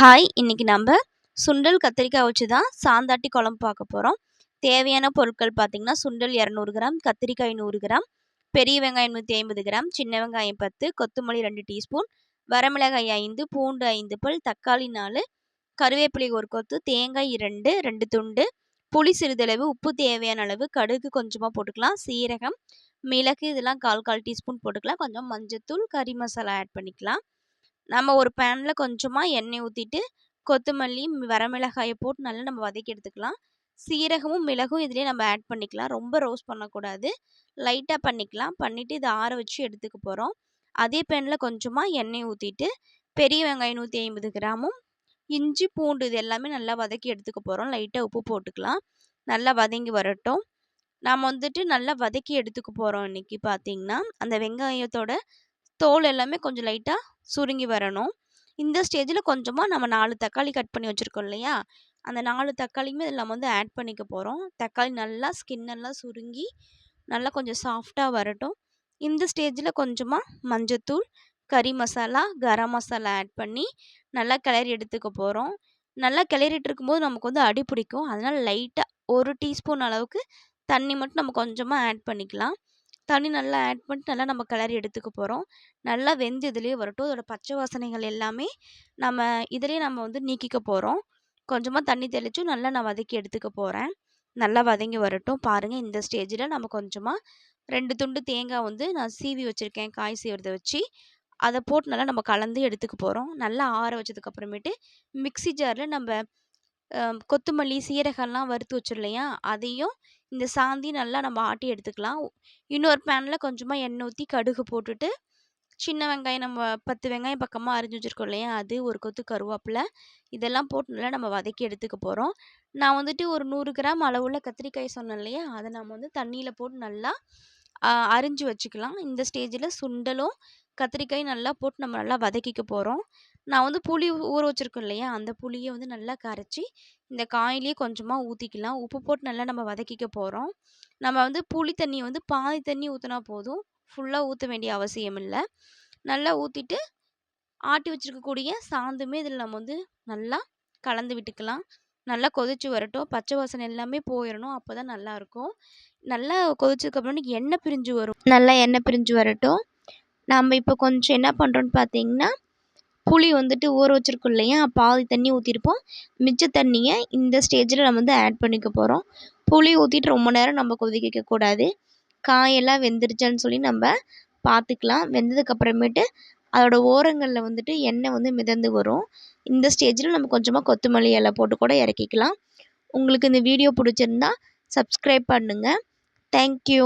Hi இன்றைக்கி நம்ம சுண்டல் கத்திரிக்காய் வச்சு தான் சாந்தாட்டி குழம்பு பார்க்க போகிறோம் தேவையான பொருட்கள் பார்த்திங்கன்னா சுண்டல் இரநூறு கிராம் கத்திரிக்காய் நூறு கிராம் பெரிய வெங்காயம் நூற்றி ஐம்பது கிராம் சின்ன வெங்காயம் பத்து கொத்தமல்லி ரெண்டு டீஸ்பூன் வரமிளகாய் ஐந்து பூண்டு ஐந்து பல் தக்காளி நாலு கருவேப்பிலை ஒரு கொத்து தேங்காய் இரண்டு ரெண்டு துண்டு புளி சிறிதளவு உப்பு தேவையான அளவு கடுகு கொஞ்சமாக போட்டுக்கலாம் சீரகம் மிளகு இதெல்லாம் கால் கால் டீஸ்பூன் போட்டுக்கலாம் கொஞ்சம் மஞ்சத்தூள் கறி மசாலா ஆட் பண்ணிக்கலாம். நம்ம ஒரு பேனில் கொஞ்சமாக எண்ணெய் ஊற்றிட்டு கொத்தமல்லி வரமிளகாயை போட்டு நல்லா நம்ம வதக்கி எடுத்துக்கலாம். சீரகமும் மிளகும் இதிலே நம்ம ஆட் பண்ணிக்கலாம். ரொம்ப ரோஸ்ட் பண்ணக்கூடாது. லைட்டாக பண்ணிக்கலாம். பண்ணிவிட்டு இதை ஆற வச்சு எடுத்துக்க போகிறோம் அதே பேனில் கொஞ்சமாக எண்ணெய் ஊற்றிட்டு பெரிய வெங்காயம் நூற்றி ஐம்பது கிராமும் இஞ்சி பூண்டு இது எல்லாமே நல்லா வதக்கி எடுத்துக்க போகிறோம் லைட்டாக உப்பு போட்டுக்கலாம். நல்லா வதங்கி வரட்டும். நாம் வந்துட்டு நல்லா வதக்கி எடுத்துக்க போகிறோம் இன்றைக்கி பார்த்திங்கன்னா. அந்த வெங்காயத்தோட தோல் எல்லாமே கொஞ்சம் லைட்டாக சுருங்கி வரணும். இந்த ஸ்டேஜில் கொஞ்சமாக நம்ம நாலு தக்காளி கட் பண்ணி வச்சுருக்கோம் இல்லையா? அந்த நாலு தக்காளியுமே இதில் நம்ம வந்து ஆட் பண்ணிக்க போகிறோம் தக்காளி நல்லா ஸ்கின் எல்லாம் சுருங்கி நல்லா கொஞ்சம் சாஃப்டாக வரட்டும். இந்த ஸ்டேஜில் கொஞ்சமாக மஞ்சத்தூள் கறி மசாலா கரம் மசாலா ஆட் பண்ணி நல்லா கிளறி எடுத்துக்க போகிறோம் நல்லா கிளறிட்டு இருக்கும்போது நமக்கு வந்து அடி பிடிக்கும். அதனால் லைட்டாக ஒரு டீஸ்பூன் அளவுக்கு தண்ணி மட்டும் நம்ம கொஞ்சமாக ஆட் பண்ணிக்கலாம். தண்ணி நல்லா ஆட் பண்ணிட்டு நல்லா நம்ம கிளறி எடுத்துக்க போகிறோம் நல்லா வெந்து இதுலேயே வரட்டும். இதோட பச்சை வாசனைகள் எல்லாமே நம்ம இதுலேயே நம்ம வந்து நீக்கிக்க போகிறோம் கொஞ்சமாக தண்ணி தெளிச்சும் நல்லா நான் வதக்கி எடுத்துக்க போகிறேன் நல்லா வதங்கி வரட்டும். பாருங்கள் இந்த ஸ்டேஜில் நம்ம கொஞ்சமாக ரெண்டு துண்டு தேங்காய் வந்து நான் சீவி வச்சுருக்கேன் காய் சீவுறதை வச்சு. அதை போட்டு நல்லா நம்ம கலந்து எடுத்துக்க போகிறோம் நல்லா ஆற வச்சதுக்கப்புறமேட்டு மிக்சி ஜாரில் நம்ம கொத்தமல்லி சீரகம்லாம் வறுத்து வச்சோம் இல்லையா? அதையும் இந்த சாந்தி நல்லா நம்ம ஆட்டி எடுத்துக்கலாம். இன்னொரு பேனில் கொஞ்சமாக எண்ணெய் ஊற்றி கடுகு போட்டுட்டு சின்ன வெங்காயம் நம்ம பத்து வெங்காயம் பக்கமாக அரிஞ்சு வச்சுருக்கோம் இல்லையா? அது ஒரு கொத்து கருவேப்பிலை. இதெல்லாம் போட்டு நல்லா நம்ம வதக்கி எடுத்துக்க போகிறோம் நான் வந்துட்டு ஒரு நூறு கிராம் அளவுள்ள கத்திரிக்காய் சொன்னேன் இல்லையா? அதை நம்ம வந்து தண்ணியில் போட்டு நல்லா அரிஞ்சு வச்சுக்கலாம். இந்த ஸ்டேஜில் சுண்டலும் கத்திரிக்காய் நல்லா போட்டு நம்ம நல்லா வதக்கிக்க போகிறோம் நான் வந்து புளி ஊற வச்சுருக்கோம் இல்லையா? அந்த புளியை வந்து நல்லா கரைச்சி இந்த காயிலே கொஞ்சமாக ஊற்றிக்கலாம் உப்பு போட்டு நல்லா நம்ம வதக்கிக்க போகிறோம் நம்ம வந்து புளி தண்ணியை வந்து பாதி தண்ணி ஊற்றினா போதும். ஃபுல்லாக ஊற்ற வேண்டிய அவசியம் இல்லை. நல்லா ஊற்றிட்டு ஆட்டி வச்சுருக்கக்கூடிய சாந்துமே இதில் நம்ம வந்து நல்லா கலந்து விட்டுக்கலாம். நல்லா கொதிச்சு வரட்டும். பச்சை வாசனை எல்லாமே போயிடணும் அப்போ தான் நல்லாயிருக்கும் நல்லா கொதிச்சதுக்கப்புறம் எண்ணெய் பிரிஞ்சு வரும். நல்லா எண்ணெய் பிரிஞ்சு வரட்டும். நம்ம இப்போ கொஞ்சம் என்ன பண்ணுறோன்னு பார்த்தீங்கன்னா புளி வந்துட்டு ஊற வச்சுருக்கோம் இல்லையா? பாதி தண்ணி ஊற்றிருப்போம் மிச்ச தண்ணியை இந்த ஸ்டேஜில் நம்ம வந்து ஆட் பண்ணிக்க போகிறோம் புளி ஊற்றிட்டு ரொம்ப நேரம் நம்ம கொதிக்க வைக்கக்கூடாது காயெல்லாம் வெந்துருச்சான்னு சொல்லி நம்ம பார்த்துக்கலாம் வெந்ததுக்கப்புறமேட்டு அதோட ஓரங்களில் வந்துட்டு எண்ணெய் வந்து மிதந்து வரும். இந்த ஸ்டேஜில் நம்ம கொஞ்சமாக கொத்தமல்லி இலை போட்டு கூட இறக்கிக்கலாம். உங்களுக்கு இந்த வீடியோ பிடிச்சிருந்தா சப்ஸ்கிரைப் பண்ணுங்கள் தேங்க்யூ